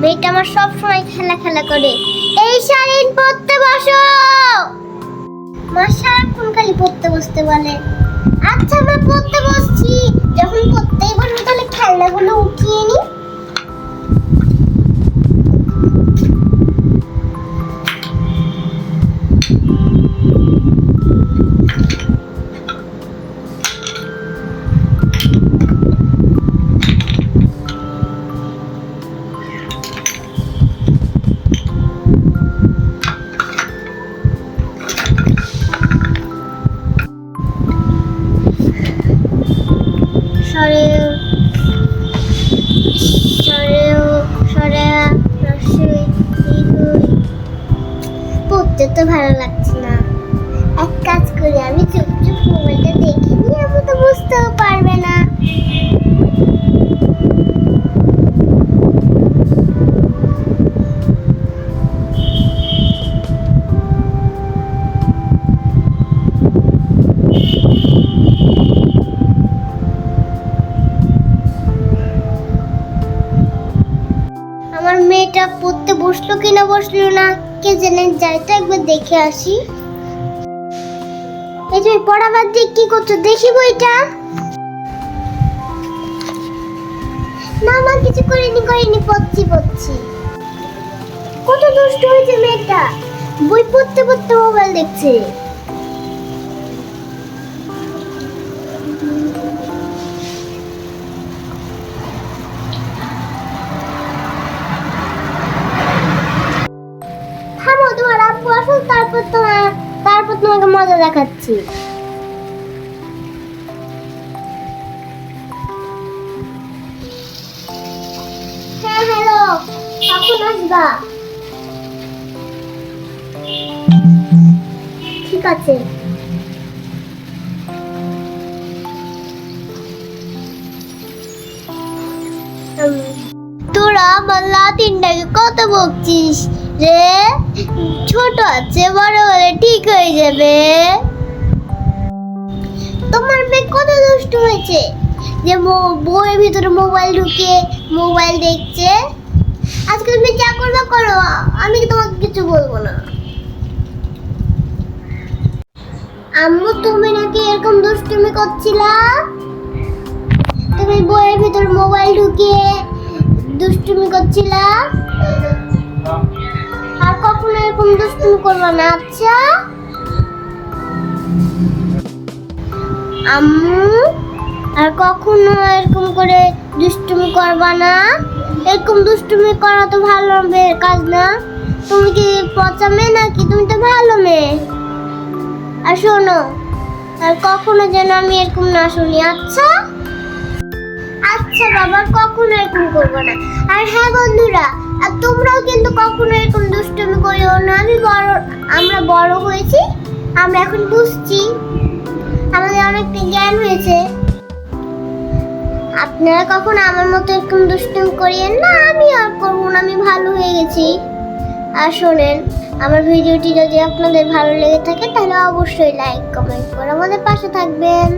মেয়েটা আমার সব সময় খেলা খেলা করে। এই শাড়িন পড়তে বসো। মা সারাক্ষণ খালি পড়তে বসতে বলে। আচ্ছা আমি পড়তে বসছি। যখন পড়তেই বসবো, তাহলে খেলনাগুলো উঠিয়ে নি। সরে সরেও, সরে পড়তে তো ভালো লাগছে না। এক কাজ করি, আমি চুপচুপ চুপ মোবাইলটা দেখে নিয়ে, আমি তো বুঝতেও পারবে না। মেয়েটা পড়তে বসল কিনা বসল না, কে জানে, যাই তো একবার দেখে আসি। এই তুমি পড়া বাদ দিয়ে কি করছ? দেখি বইটা না, মা, কিছু করিনি করিনি, পড়ছি পড়ছি। কত দুষ্ট হয়েছে মেয়েটা। বই পড়তে পড়তে মোবাইল দেখছে। তোমাকে মজা দেখাচ্ছি। হ্যাঁ ঠিক আছে। তোরা আমার লাতিনটাকে কত বকছিস? রে ছোট আছে, বড় হলে ঠিক হয়ে যাবে। তোমার মেয়ে কত দুষ্ট হয়েছে যে বইয়ের ভিতরে মোবাইল ঢুকে মোবাইল দেখছে। আজকে তুমি যা করবে করো, আমি তোমাকে কিছু বলব না? আম্মু, তুমি নাকি এরকম দুষ্টুমি করছিলা? তুমি বইয়ের ভিতর মোবাইল ঢুকিয়ে দুষ্টুমি করছিলা? না আচ্ছা? আম্মু, আর কখনো এরকম করে দুষ্টুমি করবা না? এরকম দুষ্টুমি করা তো ভালো কাজ না। তুমি কি পচা মেয়ে নাকি? তুমি তো ভালো মেয়ে। আর শোনো, আর কখনো যেন আমি এরকম না শুনি আচ্ছা? আচ্ছা বাবা, কখনো এরকম করব না। আর হ্যাঁ বন্ধুরা, আর তোমরাও কিন্তু কখনো এরকম দুষ্টুমি করিও না। আমি বড়, আমরা বড় হয়েছি, আমরা এখন বুঝছি। আমাদের অনেকটা জ্ঞান হয়েছে। আপনারা কখনো আমার মতো এরকম দুষ্টুমি করিয়েন না? আমি আর করব না, আমি ভালো হয়ে গেছি। আর শোনেন, আমার ভিডিওটি যদি আপনাদের ভালো লেগে থাকে, তাহলে অবশ্যই লাইক কমেন্ট করে আমাদের পাশে থাকবেন।